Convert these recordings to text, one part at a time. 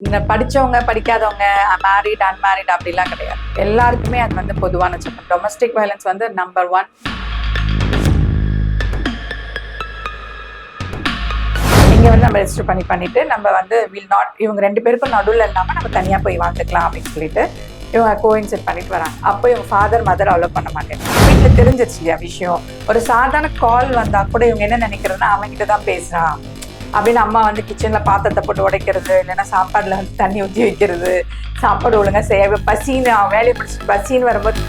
இந்த படிச்சவங்க படிக்காதவங்க மேரிட் அன்மேரிட் அப்படிலாம் கிடையாது. எல்லாருக்குமே அது வந்து பொதுவான சட்டம் டொமஸ்டிக் வயலன்ஸ் வந்து நம்பர் ஒன் இங்க வந்து நம்ம ரெஜிஸ்டர் பண்ணி பண்ணிட்டு நம்ம வந்து வில் நாட் இவங்க ரெண்டு பேருக்கும் நடுவில் இல்லாம நம்ம தனியா போய் வாழ்ந்துக்கலாம் அப்படின்னு சொல்லிட்டு இவங்க கோயின்செட் பண்ணிட்டு வராங்க. அப்போ இவங்க ஃபாதர் மதர் அலோவ் பண்ண மாட்டேன். வீட்டில் தெரிஞ்சிருச்சு இல்லையா விஷயம்? ஒரு சாதாரண கால் வந்தால் கூட இவங்க என்ன நினைக்கிறதுன்னா அவன்கிட்ட தான் பேசுகிறான் அப்படின்னு அம்மா வந்து கிச்சன்ல பாத்திரத்தை போட்டு உடைக்கிறது இல்லைன்னா சாப்பாடுல வந்து தண்ணி ஊற்றி வைக்கிறது சாப்பாடு ஒழுங்கா செய்ய பசின்னு அவன் வேலையை பிடிச்சிட்டு பசின்னு வரும்போது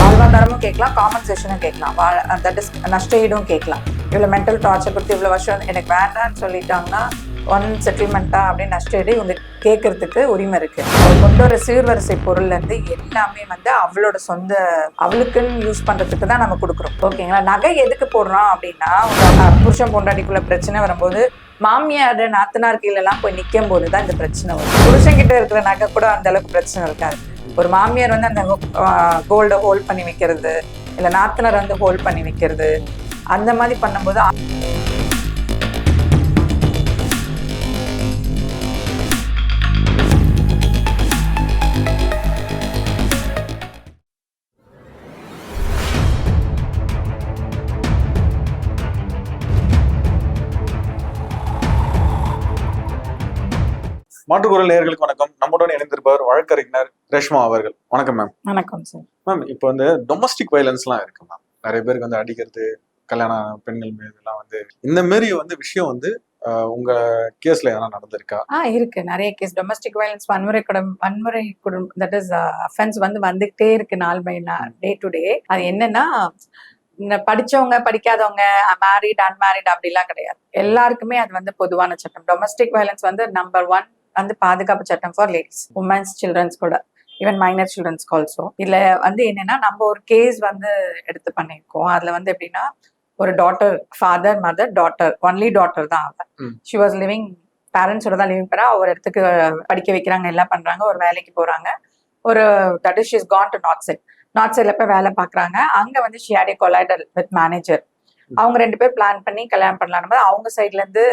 வாழ்வாதாரமும் கேட்கலாம் காம்பன்சேஷனும் கேட்கலாம். தட் இஸ் நஷ்டஈடும் கேட்கலாம். இவ்வளோ மென்டல் டார்ச்சர் கொடுத்து இவ்வளோ வருஷம் எனக்கு வேண்டாம்னு சொல்லிட்டாங்கன்னா ஒன் செட்டில்மெண்ட்டா அப்படின்னு நஷ்டஈடு இவங்க கேட்கறதுக்கு உரிமை இருக்கு. அவர் கொண்டு வர சீர்வரிசை பொருள்ல இருந்து எல்லாமே வந்து அவளோட சொந்த அவளுக்குன்னு யூஸ் பண்றதுக்கு தான் நம்ம கொடுக்குறோம். ஓகேங்களா நகை எதுக்கு போடுறோம் அப்படின்னா புருஷன் பொண்டாட்டிக்குள்ள பிரச்சனை வரும்போது மாமியார் நாத்தனார் கீழெல்லாம் போய் நிற்கும் போது தான் இந்த பிரச்சனை வரும். புருஷன் கிட்ட இருக்கிற நகை கூட அந்த அளவுக்கு பிரச்சனை இருக்காது. ஒரு மாமியார் வந்து அந்த கோல்டை ஹோல்ட் பண்ணி வைக்கிறது இல்லை நாத்தனார் வந்து ஹோல்ட் பண்ணி வைக்கிறது அந்த மாதிரி பண்ணும்போது மாற்றுக்குரல் நேயர்களுக்கு வணக்கம். நம்முடன் இணைந்திருப்பவர் வழக்கறிஞர் ரேஷ்மா அவர்கள். வணக்கம் மேம் வணக்கம் சார் மேம் இப்போ வந்து டொமஸ்டிக் வயலன்ஸ்லாம் இருக்கு மேம் நிறைய பேருக்கு வந்து அடிக்கிறது கல்யாண பெண்கள் மீது எல்லாம் வந்து இந்த மாரி வந்து விஷயம் வந்து உங்க கேஸ்ல எதனா நடந்திருக்கா? ஆ இருக்கு. நிறைய கேஸ் டொமஸ்டிக் வயலன்ஸ் வன்முறை குடும் வன்முறை குடும் தட் இஸ் அஃபென்ஸ் வந்து வந்துகிட்டே இருக்கு நாள் பை நாள் டே டு டே அது என்னன்னா படிச்சவங்க படிக்காதவங்க மேரிட் அன்மேரிட் அப்படிலாம் கிடையாது. எல்லாருக்குமே அது வந்து பொதுவான சட்டம். டொமஸ்டிக் வயலன்ஸ் வந்து நம்பர் ஒன் வந்து பாதுகாப்பு சட்டம் ஃபார் லேடிஸ் உமன்ஸ் சில்ட்ரன்ஸ் கூட ஈவன் மைனர் சில்ட்ரன்ஸ்க்கு ஆல்சோ இதுல வந்து என்னன்னா நம்ம ஒரு கேஸ் வந்து எடுத்து பண்ணியிருக்கோம். அதுல வந்து எப்படின்னா ஒரு daughter father mother daughter only daughter தான் அவ. ம். ஷி வாஸ் லிவிங் பேரண்ட்ஸோட தான் லிவிங் பண்ணா ஒரு இடத்துக்கு படிக்க வைக்கிறாங்க எல்லாம் பண்றாங்க ஒரு வேலைக்கு போறாங்க. ஒரு that is is gone to north side north சைட்ல போய் வேலை பாக்குறாங்க அங்க வந்து ஷியாடி கொலைடல் வித் மேனேஜர் அவங்க ரெண்டு பேர் பிளான் பண்ணி கல்யாணம் பண்ணலாம் அவங்க சைட்ல இருந்து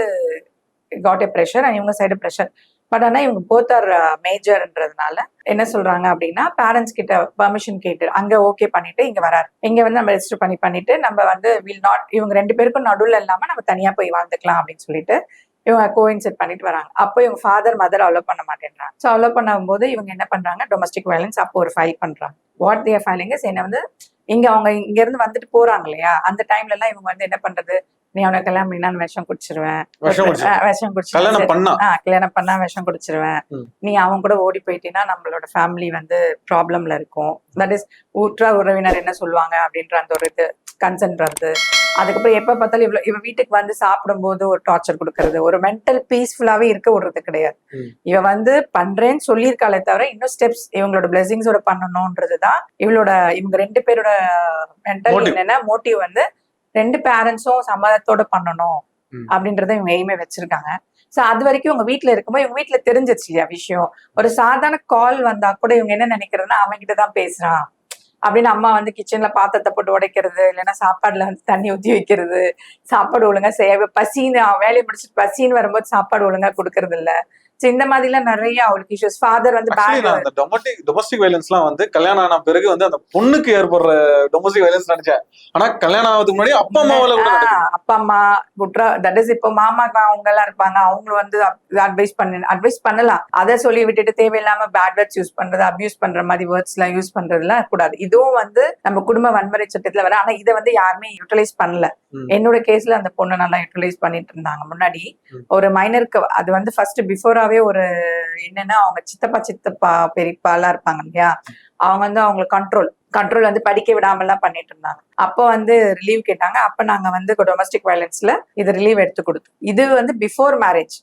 காட் ஏ ப்ரெஷர் இவங்க சைடு ப்ரெஷர் பட் ஆனால் இவங்க போத் ஆர் மேஜர்ன்றதுனால என்ன சொல்றாங்க அப்படின்னா பேரண்ட்ஸ் கிட்ட பெர்மிஷன் கேட்டு அங்க ஓகே பண்ணிட்டு இங்க வராரு. இங்க வந்து நம்ம ரெஜிஸ்டர் பண்ணி பண்ணிட்டு நம்ம வந்து வில் நாட் இவங்க ரெண்டு பேருக்கும் நடுவில் இல்லாம நம்ம தனியா போய் வாழ்ந்துக்கலாம் அப்படின்னு சொல்லிட்டு இவங்க கோயின்செட் பண்ணிட்டு வராங்க. அப்போ இவங்க ஃபாதர் மதர் அலோவ் பண்ண மாட்டேன்றாங்க. ஸோ அலோவ் பண்ணும்போது இவங்க என்ன பண்றாங்க? டொமஸ்டிக் வயலன்ஸ் அப்போ ஒரு ஃபைல் பண்றாங்க. வாட் தேர் ஃபைலிங் இஸ் என்ன வந்து இங்க அவங்க இங்க இருந்து வந்துட்டு போறாங்க இல்லையா? அந்த டைம்ல எல்லாம் இவங்க வந்து என்ன பண்றது? நீ அவனை கல்யாணம் பண்ணி நான் விஷம் குடிச்சிருவேன். விஷம் குடிச்சு குடிச்சிருவேன். கல்யாணம் பண்ணா. ஆ கல்யாணம் பண்ணா விஷம் குடிச்சிருவேன். நீ அவன் கூட ஓடி போயிட்டீன்னா நம்மளோட ஃபேமிலி வந்து ப்ராப்ளம்ல இருக்கும். தட் இஸ் ஊற்ற உறவினர் என்ன சொல்லுவாங்க அப்படின்ற அந்த ஒரு இது கன்சென்ட் வருது. அதுக்கப்புறம் எப்ப பார்த்தாலும் இவ்வளவு இவ வீட்டுக்கு வந்து சாப்பிடும்போது ஒரு டார்ச்சர் கொடுக்கறது. ஒரு மென்டல் பீஸ்ஃபுல்லாவே இருக்க விடுறது கிடையாது. இவ வந்து பண்றேன்னு சொல்லியிருக்காளே தவிர இன்னும் ஸ்டெப்ஸ் இவங்களோட பிளெஸிங்ஸோட பண்ணணும்ன்றதுதான் இவளோட இவங்க ரெண்டு பேரோட மென்டல். என்னன்னா மோட்டிவ் வந்து ரெண்டு பேரண்ட்ஸும் சம்மதத்தோட பண்ணணும். அப்படின்றத இவங்க எய்மே வச்சிருக்காங்க. சோ அது வரைக்கும் இவங்க வீட்ல இருக்கும்போது இவங்க வீட்ல தெரிஞ்சிருச்சு இல்லையா விஷயம்? ஒரு சாதாரண கால் வந்தா கூட இவங்க என்ன நினைக்கிறதுன்னா அவன் கிட்ட தான் பேசுறான். அப்படின்னு அம்மா வந்து கிச்சன்ல பாத்திரத்தை போட்டு உடைக்கிறது இல்லைன்னா சாப்பாடுல வந்து தண்ணி ஊத்தி வைக்கிறது சாப்பாடு ஒழுங்கா செய்ய பசின்னு வேலையை முடிச்சுட்டு பசின்னு வரும்போது சாப்பாடு ஒழுங்கா கொடுக்கறது இல்ல. இந்த மாதிரிலாம் நிறைய அவளுக்கு இஷ்யூஸ் ஃபாதர் வந்து அந்த டொமஸ்டிக் டொமஸ்டிக் வயலன்ஸ்லாம் வந்து கல்யாணம் ஆன பிறகு வந்து அந்த பொண்ணுக்கு ஏற்படுற டொமஸ்டிக் வயலன்ஸ் நினைச்சேன். ஆனா கல்யாணம் ஆகிறதுக்கு முன்னாடி அப்பா அம்மாவால அப்பா அம்மா குட்ரா தட் இஸ் இப்போ மாமாக்கு அவங்க எல்லாம் இருப்பாங்க. அவங்க வந்து அட்வைஸ் பண்ண அட்வைஸ் பண்ணலாம். அதை சொல்லி விட்டுட்டு தேவையில்லாம பேட் வேர்ட்ஸ் யூஸ் பண்றது அபியூஸ் பண்ற மாதிரி வேர்ட்ஸ் எல்லாம் யூஸ் பண்றதுலாம் கூடாது. இதுவும் வந்து நம்ம குடும்ப வன்முறை சட்டத்துல வர ஆனா இதை வந்து யாருமே யூட்டிலைஸ் பண்ணல. என்னோட கேஸ்ல அந்த பொண்ணு நல்லா யூட்டிலைஸ் பண்ணிட்டு இருந்தாங்க. முன்னாடி. ஒரு மைனருக்கு அது வந்து ஃபர்ஸ்ட் பிஃபோராவே ஒரு என்னன்னா அவங்க சித்தப்பா சித்தப்பா பெரியப்பா எல்லாம் இருப்பாங்க இல்லையா? அவங்க வந்து அவங்களுக்கு கண்ட்ரோல் கண்ட்ரோல் வந்து படிக்க விடாம எல்லாம் பண்ணிட்டு இருந்தாங்க. அப்போ வந்து ரிலீவ் கேட்டாங்க. அப்ப நாங்க வந்து டொமஸ்டிக் வயலன்ஸ்ல இது ரிலீவ் எடுத்து கொடுத்தோம். இது வந்து பிஃபோர் மேரேஜ்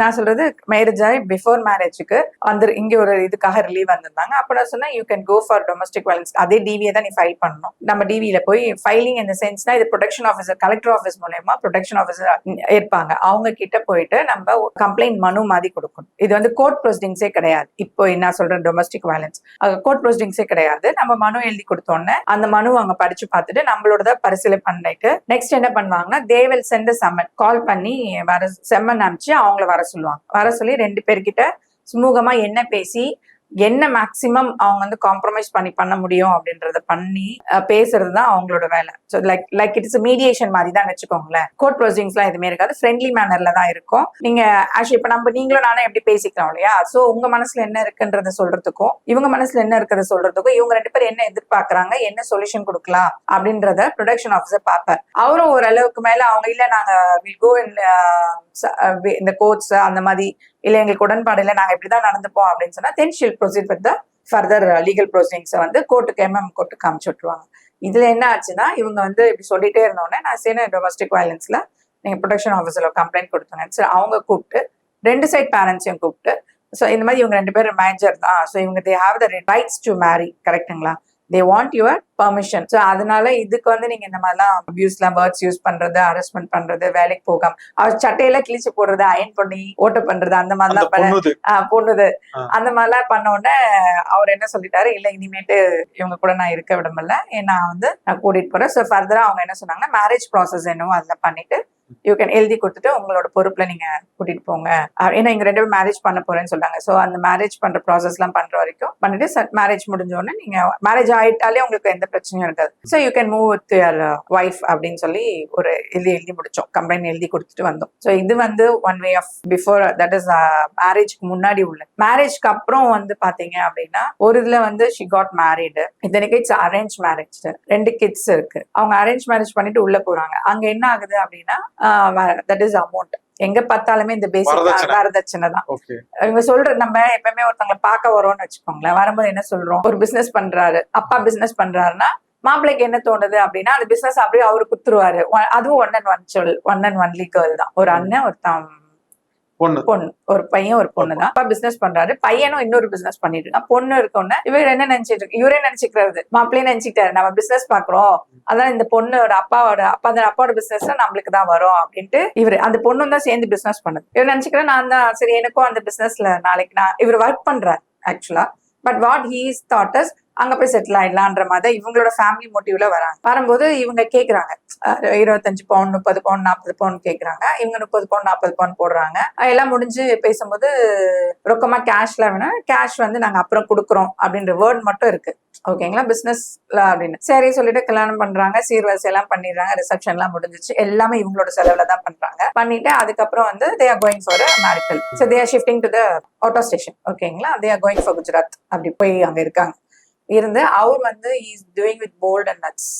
நான் சொல்றது மேரேஜ் ஆகி பிஃபோர் மேரேஜுக்கு வந்து இங்க ஒரு இதுக்காக ரிலீவ் வந்திருந்தாங்க. அப்ப நான் சொன்னேன் you can go for domestic violence அதே டிவியை தான் நீ ஃபைல் பண்ணணும். நம்ம டிவியில போய் ஃபைலிங் இந்த சென்ஸ்னா இது ப்ரொடக்ஷன் ஆஃபீஸர் கலெக்டர் ஆஃபீஸ் மூலயமா ப்ரொடக்ஷன் ஆஃபீஸர் இருப்பாங்க அவங்க கிட்ட போயிட்டு நம்ம கம்ப்ளைண்ட் மனு மாதிரி கொடுக்கணும். இது வந்து கோர்ட் ப்ரொசீடிங்ஸே கிடையாது. இப்போ என்ன சொல்றேன் டொமஸ்டிக் வயலன்ஸ் கோர்ட் ப்ரொசீடிங்ஸே கிடையாது. நம்ம மனு எழுதி கொடுத்தோன்னே அந்த மனு அவங்க படிச்சு பார்த்துட்டு நம்மளோட பரிசீலனை பண்ணிட்டு நெக்ஸ்ட் என்ன பண்ணுவாங்கன்னா தேவல் சென்ட் செம்மன் கால் பண்ணி வர செம்மன் அனுப்பிச்சு அவங்கள வர சொல்லுவாங்க. வர சொல்லி ரெண்டு பேர்கிட்ட சுமூகமா என்ன பேசி என்ன மேக்சிமம் அவங்க வந்து காம்ப்ரமைஸ் பண்ணி பண்ண முடியும் அப்படின்றத பண்ணி பேசுறது தான் அவங்களோட வேலை. So like like it's mediation மாதிரி தான் வச்சுக்கோங்களேன். கோர்ட் ப்ரொசீடிங்ஸ்லாம் எதுவுமே இருக்காது. ஃப்ரெண்ட்லி மேனர்ல தான் இருக்கும். நீங்க ஆக்சுவலி இப்போ நம்ம நீங்களும் நானும் எப்படி பேசிக்கலாம் இல்லையா? ஸோ உங்க மனசுல என்ன இருக்குன்றத சொல்றதுக்கும் இவங்க மனசுல என்ன இருக்கிறத சொல்றதுக்கும் இவங்க ரெண்டு பேரும் என்ன எதிர்பார்க்கறாங்க என்ன சொல்யூஷன் கொடுக்கலாம் அப்படின்றத ப்ரொடக்ஷன் ஆஃபீஸர் பார்ப்பார். அவரும் ஓரளவுக்கு மேல அவங்க இல்ல நாங்க வில் கோ இந்த கோர்ட்ஸ் அந்த மாதிரி இல்ல எங்களுக்கு உடன்பாடு இல்லை நாங்கள் இப்படி தான் நடந்துப்போம் அப்படின்னு சொன்னா then she'll proceed with the further legal ப்ரொசீடிங்ஸை வந்து கோர்ட்டுக்கு எம்எம் கோர்ட்டுக்கு காமிச்சு விட்டுருவாங்க. இதுல என்ன ஆச்சுன்னா இவங்க வந்து இப்படி சொல்லிட்டே இருந்தோடனே நான் சேன டொமஸ்டிக் வயலன்ஸ்ல நீங்க ப்ரொடக்ஷன் ஆஃபீஸர்ல கம்ப்ளைண்ட் கொடுத்தாங்க சரி அவங்க கூப்பிட்டு ரெண்டு சைட் பேரண்ட்ஸையும் கூப்பிட்டு ஸோ இந்த மாதிரி இவங்க ரெண்டு பேரும் மேஜர் தான் ஸோ இவங்க they have the rights to marry கரெக்ட்டுங்களா they want your permission so அதனால இதுக்கு வந்து நீங்க இந்த மாதிரிலாம் அபியூஸ்லாம் வேர்ட்ஸ் யூஸ் பண்றது அரஸ்ட்மெண்ட் பண்றது வேலைக்கு போகாம அவர் சட்டையெல்லாம் கிழிச்சு போடுறது அயன் பண்ணி ஓட்ட பண்றது அந்த மாதிரிலாம் பண்ண பொண்ணுது. அந்த மாதிரிலாம் பண்ண உடனே அவர் என்ன சொல்லிட்டாரு இல்ல இனிமேட்டு இவங்க கூட நான் இருக்க விடமில்ல. நான் வந்து நான் கூட்டிட்டு போறேன். ஸோ ஃபர்தரா அவங்க என்ன சொன்னாங்கன்னா மேரேஜ் ப்ராசஸ் என்னவோ அதுல பண்ணிட்டு யூ கேன் எழுதி கொடுத்துட்டு உங்களோட பொறுப்புல நீங்க கூட்டிட்டு போங்க. ஏன்னா இங்க ரெண்டு பேரும் மேரேஜ் பண்ண போறேன்னு சொல்றாங்க. ஸோ அந்த மேரேஜ் பண்ற ப்ராசஸ் எல்லாம் பண்ற வரைக்கும் பண்ணிட்டு மேரேஜ் முடிஞ்ச உடனே நீங்க மேரேஜ் ஆயிட்டாலே உங்களுக்கு எந்த பிரச்சனையும் இருக்காது. So you can move with your wife அப்படின்னு சொல்லி ஒரு எழுதி எழுதி முடிச்சோம். கம்ப்ளைண்ட் எழுதி கொடுத்துட்டு வந்தோம். ஸோ இது வந்து one way of before that is மேரேஜ்க்கு முன்னாடி உள்ள. மேரேஜ்க்கு அப்புறம் வந்து பாத்தீங்க அப்படின்னா ஒரு இதுல வந்து ஷி காட் மேரீடு இத்தனைக்கு இட்ஸ் அரேஞ்ச் மேரேஜ் ரெண்டு கிட்ஸ் இருக்கு. அவங்க அரேஞ்ச் மேரேஜ் பண்ணிட்டு உள்ள போறாங்க. அங்க என்ன ஆகுது அப்படின்னா தட் இஸ் அமௌண்ட் எங்க பார்த்தாலுமே இந்த பேசிக் வரதட்சணை. தான் இவங்க சொல்ற நம்ம எப்பவுமே ஒருத்தவங்களை பார்க்க வரோம்னு வச்சுக்கோங்களேன். வரும்போது என்ன சொல்றோம்? ஒரு பிசினஸ் பண்றாரு. அப்பா பிசினஸ் பண்றாருன்னா மாப்பிள்ளைக்கு என்ன தோணுது அப்படின்னா அந்த பிசினஸ் அப்படியே அவரு குத்துருவாரு அதுவும் ஒன் அண்ட் ஒன் சொல் ஒன் அண்ட் ஒன்லி கேர்ள் தான். ஒரு அண்ணன் ஒரு தம் பொண்ணு. பொண்ணு. ஒரு பையன் ஒரு பொண்ணு தான். அப்பா பிசினஸ் பண்றாரு. பையனும் இன்னொரு பிசினஸ் பண்ணிட்டு இருக்கான். பொண்ணு இருக்கோன்னு இவர் என்ன நினைச்சிட்டு இருக்கு இவரே நினைச்சுக்கிறது. மாப்பிள்ளையே நினைச்சுக்கிட்டாரு. நம்ம பிசினஸ் பாக்குறோம் அதான் இந்த பொண்ணோட அப்பாவோட அப்பா அந்த அப்பாவோட பிசினஸ் நம்மளுக்கு தான் வரும் அப்படின்ட்டு இவர் அந்த பொண்ணும் தான் சேர்ந்து பிசினஸ் பண்ணுது. இவர் நினைச்சுக்கிறேன் நான் தான் சரி எனக்கும் அந்த பிசினஸ்ல நாளைக்கு நான் இவர் ஒர்க் பண்றாரு ஆக்சுவலா பட் வாட் ஹீஸ் தாட்டஸ் அங்க போய் செட்டில் ஆயிடலான்ற மாதிரி இவங்களோட ஃபேமிலி மோட்டிவ்ல வராங்க. வரும்போது இவங்க கேக்குறாங்க. இருபத்தஞ்சு பவுன் முப்பது பவுன் நாற்பது பவுன் கேக்குறாங்க. இவங்க முப்பது பவுன் நாற்பது பவுன் போடுறாங்க. எல்லாம் முடிஞ்சு பேசும்போது ரொக்கமா கேஷ்ல வேணா கேஷ் வந்து நாங்க அப்புறம் கொடுக்குறோம் அப்படின்ற வேர்ட் மட்டும் இருக்கு. ஓகேங்களா பிசினஸ்ல அப்படின்னு. சரி சொல்லிட்டு கல்யாணம் பண்றாங்க. சீர்வரிசை எல்லாம் பண்ணிடுறாங்க. ரிசப்ஷன் எல்லாம் முடிஞ்சிச்சு. எல்லாமே இவங்களோட செலவுல தான் பண்றாங்க. பண்ணிட்டு அதுக்கப்புறம் வந்து they are going for medical so they are shifting to the auto station ஓகேங்களா they are going for Gujarat அப்படி போய் அங்க இருக்காங்க. இருந்து அவர் வந்து is doing with bolt and nuts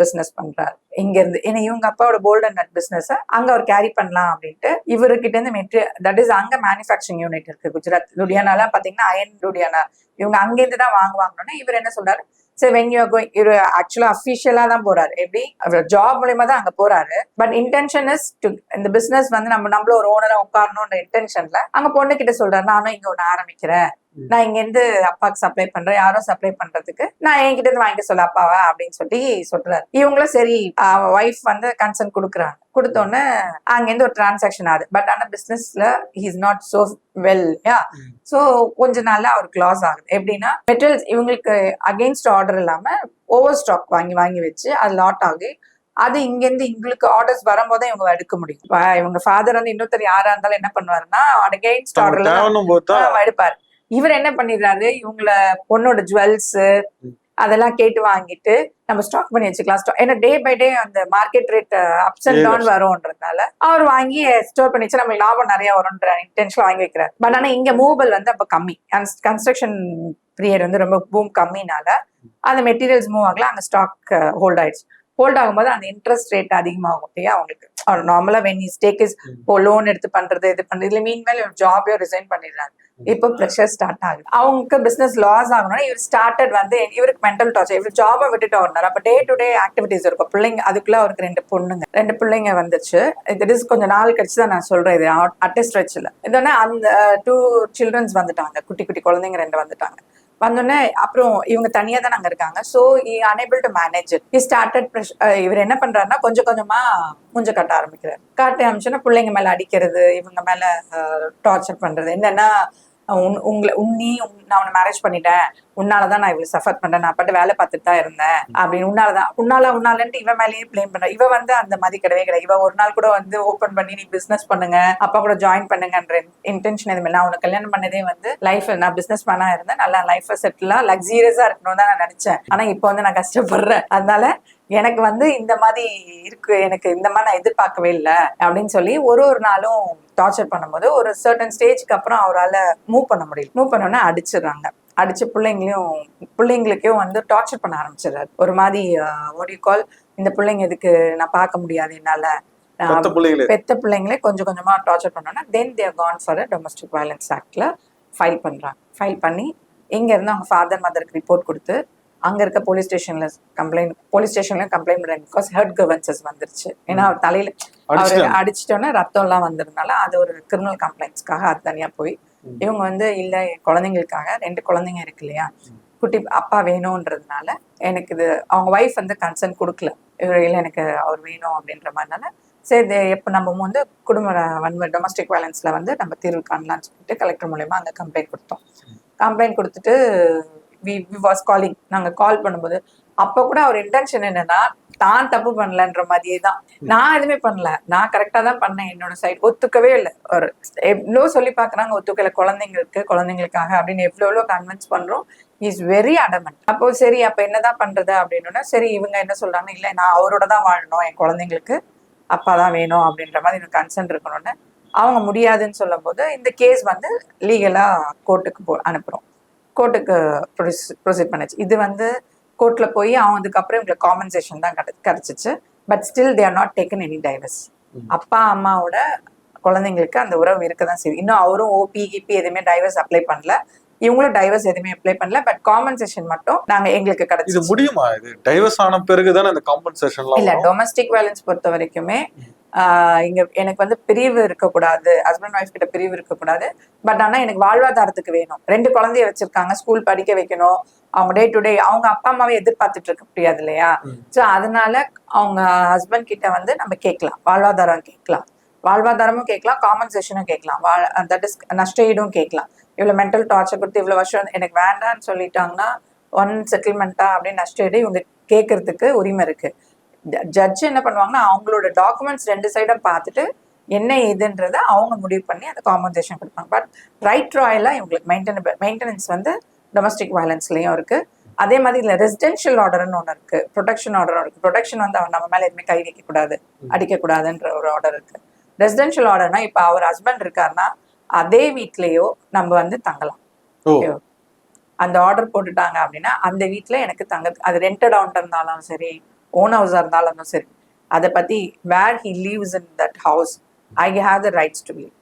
business பண்றாரு. இங்க இருந்து ஏன்னா இவங்க அப்பாவோட போல்ட் அண்ட் நட் பிசினஸ் அங்க அவர் கேரி பண்ணலாம் அப்படின்ட்டு இவர்கிட்ட இருந்து மெட்ரி தட் இஸ் அங்க மேனுஃபேக்சரிங் யூனிட் இருக்கு. குஜராத் லுடியானாலாம் பாத்தீங்கன்னா அயன் லுடியானா இவங்க அங்கேருந்து தான் வாங்குவாங்கன்னா இவர் என்ன சொல்றாரு? சரி வென் யூ கோயிங் இவர் ஆக்சுவலா அஃபிஷியலா தான் போறாரு. எப்படி? அவர் ஜாப் மூலியமா தான் அங்க போறாரு. பட் இன்டென்ஷன் இஸ் டு இந்த பிசினஸ் வந்து நம்ம நம்மள ஒரு ஓனரா உட்காரணும்ன்ற இன்டென்ஷன்ல அங்க பொண்ணு கிட்ட சொல்றாரு. நானும் இங்க ஒண்ணு ஆரம்பிக்கிறேன். நான் இங்க இருந்து அப்பாக்கு சப்ளை பண்றேன். யாரும் சப்ளை பண்றதுக்கு நான் என்கிட்ட இருந்து வாங்கிக்க சொல்ல அப்பாவா? அப்படின்னு சொல்லி சொல்றாரு. இவங்களும் சரி ஒய்ஃப் வந்து கன்சர்ன் கொடுக்குறாங்க. கொடுத்தோன்னே அங்க இருந்து ஒரு டிரான்சாக்ஷன் ஆகுது. பட் ஆனா பிசினஸ்ல is not so well yeah. So கொஞ்ச நாள்ல அவருக்கு லாஸ் ஆகுது. எப்படின்னா மெட்டீரியல்ஸ் இவங்களுக்கு அகெயின்ஸ்ட் ஆர்டர் இல்லாம ஓவர் ஸ்டாக் வாங்கி வாங்கி வச்சு அது லாட் ஆகி அது இங்க இருந்து எங்களுக்கு ஆர்டர்ஸ் வரும்போது இவங்க எடுக்க முடியும். இவங்க ஃபாதர் வந்து இன்னொருத்தர் யாரா இருந்தாலும் என்ன பண்ணுவாருன்னா அகெயின்ஸ்ட் ஆர்டர்ல எடுப்பாரு. இவர் என்ன பண்ணிடுறாரு? இவங்கள பொண்ணோட ஜுவல்ஸ். அதெல்லாம் கேட்டு வாங்கிட்டு நம்ம ஸ்டாக் பண்ணி வச்சுக்கலாம். ஸ்டாக் ஏன்னா டே பை டே அந்த market rate ups and. Down வரும்ன்றதுனால அவர் வாங்கி ஸ்டோர் பண்ணி வச்சு நம்மளுக்கு லாபம் நிறைய வரும்ன்ற இன்டென்ஷன் வாங்கி வைக்கிறார். பட் ஆனா இங்க மூவபிள் வந்து அப்ப கம்மி. கன்ஸ்ட்ரக்ஷன் பீரியட் வந்து ரொம்ப பூம் கம்மினால அந்த மெட்டீரியல்ஸ் மூவ் ஆகல அங்க ஸ்டாக் ஹோல்ட் ஆயிடுச்சு. ஹோல்ட் ஆகும்போது அந்த இன்ட்ரெஸ்ட் ரேட் அதிகமாகும் இல்லையா அவங்களுக்கு நார்மலா வென் இஸ் டேக் இஸ் இப்போ லோன் எடுத்து பண்றது இது பண்றது இதுல மீன் மேல ஜாபையோ ரிசைன் பண்ணிடுறாங்க இப்போ ப்ரெஷர் ஸ்டார்ட் ஆகுது. அவங்களுக்கு பிசினஸ் லாஸ் ஆகணும்னா இவர் ஸ்டார்டட் வந்து இவருக்கு மென்டல் டார்ச்சர் இவர் ஜாபை விட்டுட்டு வந்தார். அப்போ டே டு டே ஆக்டிவிட்டிஸ் இருக்கும். பிள்ளைங்க அதுக்குள்ள அவருக்கு ரெண்டு பொண்ணுங்க. ரெண்டு பிள்ளைங்க வந்துச்சு. இது இஸ் கொஞ்சம் நாள் கழிச்சு தான் நான் சொல்றேன் இது. அட்டஸ்ட் வச்சுல. இதோட அந்த டூ சில்ட்ரன்ஸ் வந்துட்டாங்க. குட்டி குட்டி குழந்தைங்க ரெண்டு வந்துட்டாங்க. வந்தோடனே அப்புறம் இவங்க தனியா தான் அங்க இருக்காங்க. So unable to manage it started இவர் என்ன பண்றாருன்னா கொஞ்சம் கொஞ்சமா மூஞ்ச காட்ட ஆரம்பிக்கிறார். காட்ட ஆரம்பிச்சோன்னா பிள்ளைங்க மேல அடிக்கிறது இவங்க மேல டார்ச்சர் பண்றது. என்னன்னா உன்- உங்களை உன்னி உன்- நான் உன்னை மேரேஜ் பண்ணிட்டேன். உன்னாலதான் நான் இவ்வளவு சஃபர் பண்றேன். நான் பாட்டு வேலை பார்த்துட்டு தான் இருந்தேன். அப்படின்னு உன்னாலதான் உன்னால உன்னாலன்ட்டு இவன் மேலேயே ப்ளேம் பண்ற இவ வந்து அந்த மாதிரி கிடையவே கிடையாது. இவ ஒரு நாள் கூட வந்து ஓபன் பண்ணி நீ பிசினஸ் பண்ணுங்க. அப்பா கூட ஜாயின் பண்ணுங்கன்ற இன்டென்ஷன் எதுவுமே. நான் உனக்கு கல்யாணம் பண்ணதே வந்து லைஃப் நான் பிசினஸ் மேனா இருந்தேன். நல்லா லைஃப் செட்டிலா லக்ஸீரியஸா இருக்கணும் தான் நான் நினைச்சேன். ஆனா இப்போ வந்து நான் கஷ்டப்படுறேன். அதனால எனக்கு வந்து இந்த மாதிரி இருக்கு எனக்கு இந்த மாதிரி நான் எதிர்பார்க்கவே இல்லை அப்படின்னு சொல்லி ஒரு ஒரு நாளும் டார்ச்சர் பண்ணும்போது ஒரு சர்டன் ஸ்டேஜ்க்கு அப்புறம் அவரால் மூவ் பண்ண முடியல. மூவ் பண்ணோன்னே அடிச்சிடுறாங்க. அடிச்சு பிள்ளைங்களையும் பிள்ளைங்களுக்கும் வந்து டார்ச்சர் பண்ண ஆரம்பிச்சிடுறாரு. ஒரு மாதிரி ஓடியோ கால் இந்த பிள்ளைங்க எதுக்கு நான் பார்க்க முடியாது என்னால. பெத்த பிள்ளைங்களே. கொஞ்சம் கொஞ்சமா டார்ச்சர் பண்ணோன்னா then there can for domestic violence ஆக்ட்ல file பண்றாங்க. ஃபைல் பண்ணி இங்க இருந்து அவங்க ஃபாதர் மதருக்கு ரிப்போர்ட் கொடுத்து அங்க இருக்க போலீஸ் ஸ்டேஷன்ல கம்ப்ளைண்ட் போலீஸ் ஸ்டேஷன்ல கம்ப்ளைண்ட் பண்றாங்க பிகாஸ் ஹெட் கவர்னன்சஸ் வந்துருச்சு. ஏன்னா அவர் தலையில அவர். அடிச்சிட்டோன்னே ரத்தம் எல்லாம் வந்ததுனால அது ஒரு கிரிமினல் கம்ப்ளைண்ட்ஸ்க்காக அது தனியா போய். இவங்க வந்து இல்ல குழந்தைங்களுக்காக ரெண்டு குழந்தைங்க இருக்கு இல்லையா? குட்டி அப்பா வேணும்ன்றதுனால எனக்கு இது அவங்க ஒய்ஃப் வந்து கன்சர்ன் கொடுக்கல. இவர் இல்லை எனக்கு அவர் வேணும் அப்படின்ற மாதிரினால சரி எப்போ நம்ம வந்து குடும்ப வன்முறை டொமஸ்டிக் வயலன்ஸ்ல வந்து நம்ம தீர்வு காணலாம்னு சொல்லிட்டு கலெக்டர் மூலயமா அந்த கம்ப்ளைண்ட் கொடுத்தோம். கம்ப்ளைண்ட் கொடுத்துட்டு வி வி வாஸ் காலிங் நாங்கள் கால் பண்ணும்போது அப்போ கூட அவர் இன்டென்ஷன் என்னன்னா தான் தப்பு பண்ணலன்ற மாதிரியே தான். நான் எதுவுமே பண்ணல. நான் கரெக்டாக தான் பண்ணேன். என்னோட சைட் ஒத்துக்கவே இல்லை. ஒரு எவ்வளோ சொல்லி பார்க்குறாங்க ஒத்துக்கல. குழந்தைங்களுக்கு குழந்தைங்களுக்காக அப்படின்னு எவ்வளோ எவ்வளோ கன்வின்ஸ் பண்ணுறோம் இஸ் வெரி அடமெண்ட் அப்போ சரி அப்போ என்னதான் பண்றது அப்படின்னா சரி இவங்க என்ன சொல்றாங்க? இல்லை நான் அவரோட தான் வாழணும். என் குழந்தைங்களுக்கு அப்பா தான் வேணும். அப்படின்ற மாதிரி எனக்கு கன்சர்ன் இருக்கணும்னு. அவங்க முடியாதுன்னு சொல்லும்போது இந்த கேஸ் வந்து லீகலாக கோர்ட்டுக்கு போ அனுப்புகிறோம் கோர்ட்டுக்கு ப்ரொசீட் பண்ணுச்சு. இது வந்து கோர்ட்டில் போய் அவங்க அதுக்கப்புறம் இவங்களுக்கு காம்பன்சேஷன் தான் கிடை கிடைச்சிச்சு. But still they are not taken any divorce. அப்பா அம்மாவோட குழந்தைங்களுக்கு அந்த உறவு இருக்க தான் செய்யும் இன்னும் அவரும் ஓபி கிபி எதுவுமே டைவர்ஸ் அப்ளை பண்ணல. இவங்களும் டைவர்ஸ் எதுவுமே அப்ளை பண்ணல. பட் காம்பன்சேஷன் மட்டும் நாங்க எங்களுக்கு இது கிடைச்சு முடியுமா? இது டைவர்ஸ் ஆன பிறகு தானே இந்த காம்பன்சேஷன்லாம் இல்ல டொமஸ்டிக் வயலன்ஸ் பொறுத்த வரைக்குமே இங்க எனக்கு வந்து பிரிவு இருக்கக்கூடாது. ஹஸ்பண்ட் ஒய்ஃப் கிட்ட பிரிவு இருக்கக்கூடாது. பட் ஆனா எனக்கு வாழ்வாதாரத்துக்கு வேணும். ரெண்டு குழந்தைய வச்சிருக்காங்க ஸ்கூல் படிக்க வைக்கணும். அவங்க டே டு டே அவங்க அப்பா அம்மாவை எதிர்பார்த்துட்டு இருக்க முடியாது இல்லையா. சோ அதனால அவங்க ஹஸ்பண்ட் கிட்ட வந்து நம்ம கேட்கலாம். வாழ்வாதாரம் கேட்கலாம். வாழ்வாதாரமும் கேட்கலாம் காம்பன்சேஷனும் கேட்கலாம். தட் இஸ் நஷ்டஈடும் கேட்கலாம். இவ்வளவு மென்டல் டார்ச்சர் கொடுத்து இவ்வளவு வருஷம் எனக்கு வேண்டாம்னு சொல்லிட்டாங்கன்னா ஒன் செட்டில்மெண்ட்டா அப்படின்னு நஷ்டஈடு இவங்க கேட்கறதுக்கு உரிமை இருக்கு. ஜட்ஜ் என்ன பண்ணுவாங்கன்னா அவங்களோட டாக்குமெண்ட்ஸ் ரெண்டு சைடும் பார்த்துட்டு என்ன ஏதுன்றதை அவங்க முடிவு பண்ணி அந்த காம்பன்சேஷன் கொடுப்பாங்க. பட் ரைட் ராயலா இவங்களுக்கு மெயின்டெனபிள் மெயின்டெனன்ஸ் வந்து டொமஸ்டிக் வயலன்ஸ்லயும் இருக்கு. அதே மாதிரி இல்லை ரெசிடென்ஷியல் ஆர்டர்னு ஒன்று இருக்கு. ப்ரொடெக்ஷன் ஆர்டர் இருக்கு. ப்ரொடெக்ஷன் வந்து அவன் நம்ம மேலே எதுவுமே கை வைக்க கூடாது ஒரு ஆர்டர் இருக்கு. ரெசிடென்ஷியல் ஆர்டர்னா இப்போ அவர் ஹஸ்பண்ட் இருக்காருன்னா அதே வீட்லயோ நம்ம வந்து தங்கலாம். அந்த ஆர்டர் போட்டுட்டாங்க அப்படின்னா அந்த வீட்ல எனக்கு தங்க அது ரெண்டட் அவுண்ட் இருந்தாலும் சரி ஓன் ஹவுஸா இருந்தாலும் சரி அதை பத்தி where he leaves in that house I have the rights to leave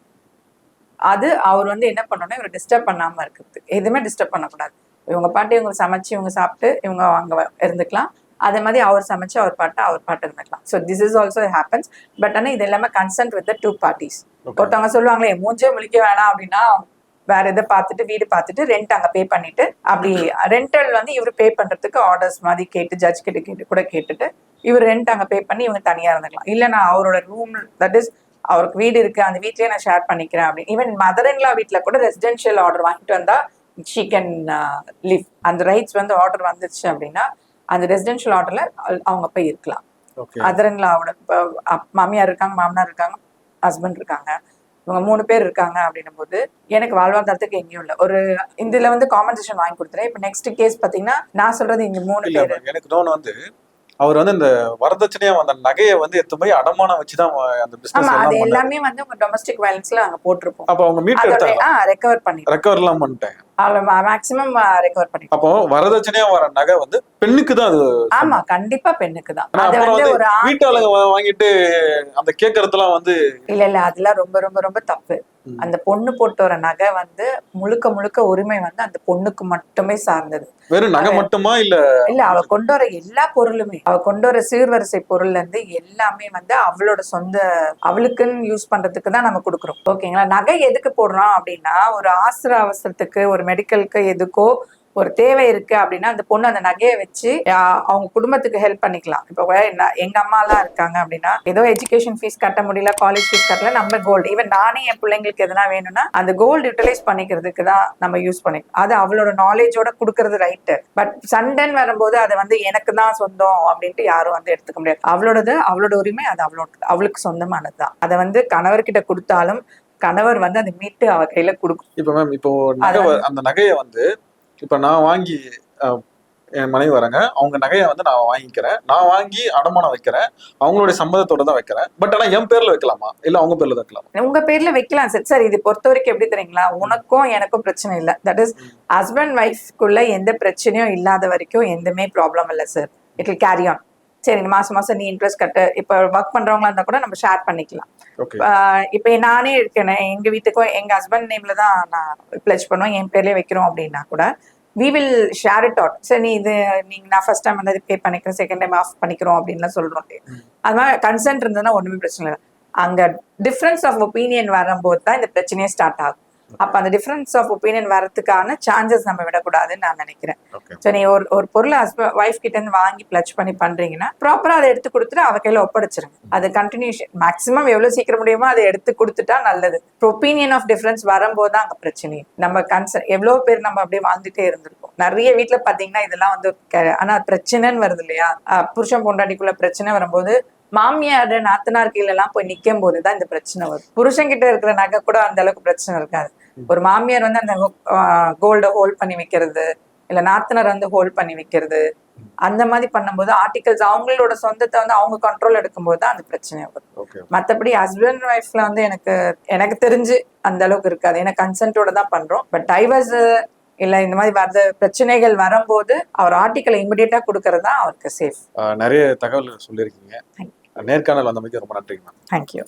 அது அவர் வந்து என்ன பண்ணணும் இவர் டிஸ்டர்ப் பண்ணாம இருக்கிறது எதுவுமே டிஸ்டர்ப் பண்ணக்கூடாது. இவங்க பாட்டு இவங்க சமைச்சு இவங்க சாப்பிட்டு இவங்க அங்க இருந்துக்கலாம். அதே மாதிரி அவர் சமைச்சு அவர் பாட்டு அவர் பாட்டு இருந்துக்கலாம் so this is also happens but ஆனால் இது எல்லாமே கன்சென்ட் வித் டூ பார்ட்டிஸ். ஒருத்தவங்க சொல்லுவாங்களே மூஞ்சே முழிக்க வேணாம் அப்படின்னா வேற எதை பார்த்துட்டு வீடு பார்த்துட்டு ரெண்ட் அங்க பே பண்ணிட்டு அப்படி ரெண்டல் வந்து இவர் பே பண்றதுக்கு ஆர்டர்ஸ் மாதிரி கேட்டு ஜட்ஜ் கிட்ட கேட்டு கூட கேட்டுட்டு இவர் ரெண்ட் அங்க பே பண்ணி இவங்க தனியா இருந்துக்கலாம். இல்ல நான் அவரோட ரூம் தட் இஸ் அவருக்கு வீடு இருக்கு அந்த வீட்லயே நான் ஷேர் பண்ணிக்கிறேன் அப்படின்னு. ஈவன் மதர் இன்லா வீட்ல கூட ரெசிடென்ஷியல் ஆர்டர் வாங்கிட்டு வந்தா ஷீ கேன் லிவ் அந்த ரைட்ஸ் வந்து ஆர்டர் வந்துச்சு அப்படின்னா அந்த ரெசிடென்ஷியல் ஆர்டர்ல அவங்க போய் இருக்கலாம். அப்- மாமியார் இருக்காங்க மாமனார் இருக்காங்க ஹஸ்பண்ட் இருக்காங்க இவங்க மூணு பேர் இருக்காங்க அப்படின்னும் போது எனக்கு வாழ்வாதாரத்துக்கு எங்கேயும் இல்லை. ஒரு இதுல வந்து காம்பன்சேஷன் வாங்கி கொடுத்துறேன். இப்போ நெக்ஸ்ட் கேஸ் பாத்தீங்கன்னா நான் சொல்றது இங்க மூணு பேர். எனக்கு தோணு வந்து அவர் வந்து இந்த வரதட்சணையா வந்த நகையை வந்து எடுத்து போய் அடமானம் வச்சுதான் அந்த பிசினஸ் அது எல்லாமே வந்து உங்க டொமஸ்டிக் வயலன்ஸ்ல அங்க போட்டிருப்போம். அப்ப அவங்க மீட் எடுத்தாங்க ரெக்கவர் பண்ணி ரெக்கவர் எல்லாம் பண்ணிட்டாங்க மேக்சிமம் ரெக்கவர் பண்ணி அப்போ வரதட்சணையா வர நகை வந்து பெண்ணுக்கு தான் அது ஆமா கண்டிப்பா பெண்ணுக்கு தான் அது வந்து ஒரு வீட்டாளுங்க வாங்கிட்டு அந்த கேக்குறதெல்லாம் வந்து இல்ல இல்ல அதெல்லாம் ரொம்ப ரொம்ப ரொம்ப தப்பு. அந்த பொண்ணு போட்டு வர நகை வந்து முழுக்க முழுக்க உரிமை வந்து அந்த பொண்ணுக்கு மட்டுமே சார்ந்தது. வெறும் நகை மட்டுமா இல்ல இல்ல அவ கொண்டு வர எல்லா பொருளுமே. அவ கொண்டு வர சீர்வரிசை பொருள்ல இருந்து எல்லாமே வந்து அவளோட சொந்த அவளுக்குன்னு யூஸ் பண்றதுக்கு தான் நம்ம கொடுக்குறோம். ஓகேங்களா? நகை எதுக்கு போடுறோம் அப்படின்னா ஒரு ஆசிர அவசரத்துக்கு ஒரு மெடிக்கலுக்கு எதுக்கோ ஒரு தேவை இருக்கு அப்படின்னா அந்த பொண்ணு அந்த நகையை வச்சு அவங்க குடும்பத்துக்கு ஹெல்ப் பண்ணிக்கலாம். இப்போ நான் எங்க அம்மா எல்லாம் இருக்காங்க அப்படின்னா ஏதோ எஜுகேஷன் ஃபீஸ் கட்ட முடியல காலேஜ் ஃபீஸ் கட்டல நம்ம கோல்டு ஈவன் நானே என் பிள்ளைங்களுக்கு எதனா வேணும்னா அந்த கோல்டு யூட்டிலைஸ் பண்ணிக்கிறதுக்கு தான் நம்ம யூஸ் பண்ணிக்கலாம் அது அவளோட நாலேஜோட கொடுக்கறது ரைட்டு பட் சண்டைன்னு வரும்போது அதை வந்து எனக்கு தான் சொந்தம் அப்படின்ட்டு யாரும் வந்து எடுத்துக்க முடியாது. அவளோடது அவளோட உரிமை அது அவளோட அவளுக்கு சொந்தமானது தான். அதை வந்து கணவர்கிட்ட கொடுத்தாலும் கணவர் வந்து அதை மீட்டு அவ கையில கொடுக்கும். இப்ப மேம் இப்போ அந்த நகையை வந்து இப்ப நான் வாங்கி என் மனைவி வராங்க. அவங்க நகையை வந்து நான் வாங்கிக்கிறேன். நான் வாங்கி அடமானம் வைக்கிறேன். அவங்களுடைய சம்மதத்தோட தான் வைக்கிறேன். பட் ஆனா என் பேர்ல வைக்கலாமா? இல்ல அவங்க பேர்ல வைக்கலாமா? உங்க பேர்ல வைக்கலாம். சார் சார் இது பொறுத்த வரைக்கும் எப்படி தெரியுங்களா? உனக்கும் எனக்கும் பிரச்சனை இல்லை. தட் இஸ் ஹஸ்பண்ட் ஒய்ஃப்குள்ள எந்த பிரச்சனையும் இல்லாத வரைக்கும் எந்தமே ப்ராப்ளம் இல்லை sir it will carry on சரி மாசம் மாசம் நீ இன்ட்ரெஸ்ட் கட்டு. இப்போ ஒர்க் பண்றவங்களா இருந்தா கூட நம்ம ஷேர் பண்ணிக்கலாம். இப்போ நானே இருக்கேன் எங்க வீட்டுக்கும் எங்க ஹஸ்பண்ட் நேம்ல தான் நான் பிளட்ஜ் பண்ணுவோம் என் பேர்லயே வைக்கிறோம் அப்படின்னா கூட we will share it out சரி நீ இது நீங்க நான் ஃபர்ஸ்ட் டைம் வந்து பே பண்ணிக்கிறேன் செகண்ட் டைம் ஆஃப் பண்ணிக்கிறோம் அப்படின்லாம் சொல்றோம். அது மாதிரி கன்சென்ட் இருந்ததுன்னா ஒண்ணுமே பிரச்சனை இல்லை. அங்க டிஃபரன்ஸ் ஆஃப் ஒப்பீனியன் வரும்போது தான் இந்த பிரச்சனையே ஸ்டார்ட் ஆகும். அப்ப அந்த டிஃபரன்ஸ் ஆஃப் ஒப்பீனியன் வரதுக்கான சான்சஸ் நம்ம விடக்கூடாதுன்னு நான் நினைக்கிறேன். ஸோ நீ ஒரு ஒரு பொருளை ஹஸ்பண்ட் ஒய்ஃப் கிட்ட இருந்து வாங்கி பிளச் பண்ணி பண்றீங்கன்னா ப்ராப்பரா அதை எடுத்து கொடுத்துட்டு அவ கையில ஒப்படைச்சிருங்க. அது கண்டினியூஷன் மேக்ஸிமம் எவ்வளவு சீக்கிரம் முடியுமோ அதை எடுத்து கொடுத்துட்டா நல்லது. ஒப்பீனியன் ஆஃப் டிஃபரன்ஸ் வரும்போது தான் அங்க பிரச்சனை நம்ம கன்சர்ன் எவ்வளவு பேர் நம்ம அப்படியே வாழ்ந்துட்டே இருந்திருக்கோம் நிறைய வீட்ல பாத்தீங்கன்னா இதெல்லாம் வந்து ஆனா பிரச்சனைன்னு வருது இல்லையா? புருஷன் பொண்டாட்டிக்குள்ள பிரச்சனை வரும்போது மாமியார் நாத்தனார் கீழ எல்லாம் போய் நிக்கும் போதுதான் இந்த பிரச்சனை வரும். புருஷன் கிட்ட இருக்கிற நகை கூட அந்த அளவுக்கு பிரச்சனை இருக்காது. ஒரு மாமியார் வந்து அந்த கோல்ட ஹோல்ட் பண்ணி வைக்கிறது இல்ல நாத்தனார் வந்து ஹோல்ட் பண்ணி வைக்கிறது அந்த மாதிரி பண்ணும்போது ஆர்டிகல்ஸ் அவங்களோட சொந்தத்தை வந்து அவங்க கண்ட்ரோல் எடுக்கும்போது தான் அந்த பிரச்சனை வரும். மத்தபடி ஹஸ்பண்ட் ஒய்ஃப்ல வந்து எனக்கு எனக்கு தெரிஞ்சு அந்த அளவுக்கு இருக்காது. ஏன்னா கன்சென்ட்டோட தான் பண்றோம். பட் டைவர்ஸ் இல்ல இந்த மாதிரி வர பிரச்சனைகள் வரும்போது அவர் ஆர்டிக்கலை இமிடியேட்டா கொடுக்கறது தான் அவருக்கு சேஃப் நிறைய தகவல் சொல்லியிருக்கீங்க. நேர்காணல் வந்தமைக்கு ரொம்ப நன்றிங்க மேம் தேங்க்யூ